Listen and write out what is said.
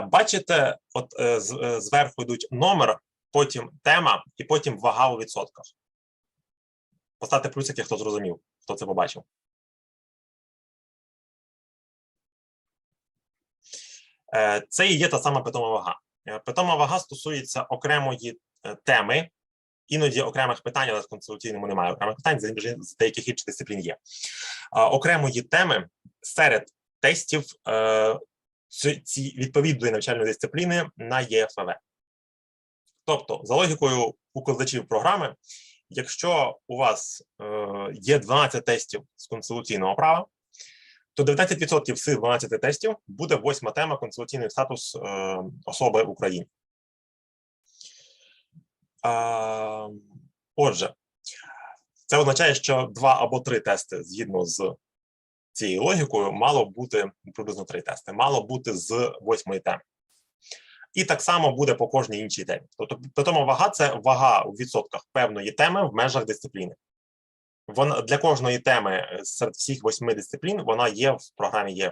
Бачите, от е, е, зверху йдуть номер, потім тема і потім вага у відсотках. Поставте плюсики, хто зрозумів, хто це побачив. Е, Це і є та сама питома вага. Питома вага стосується окремої теми, іноді окремих питань, але в консультаційному немає окремих питань, з деяких інших дисциплін є. Окремої теми серед тестів ці, відповідної навчальної дисципліни на ЄФВ. Тобто, за логікою укладачів програми, якщо у вас е, є 12 тестів з конституційного права, то 19% з цих 12 тестів буде восьма тема конституційний статус е, особи в Україні. Отже, це означає, що два або три тести згідно з цією логікою мало бути приблизно три тести, мало бути з восьмої теми. І так само буде по кожній іншій темі. Тобто, питома вага це вага у відсотках певної теми в межах дисципліни. Вона для кожної теми е, серед всіх восьми дисциплін вона є в програмі ЄФ.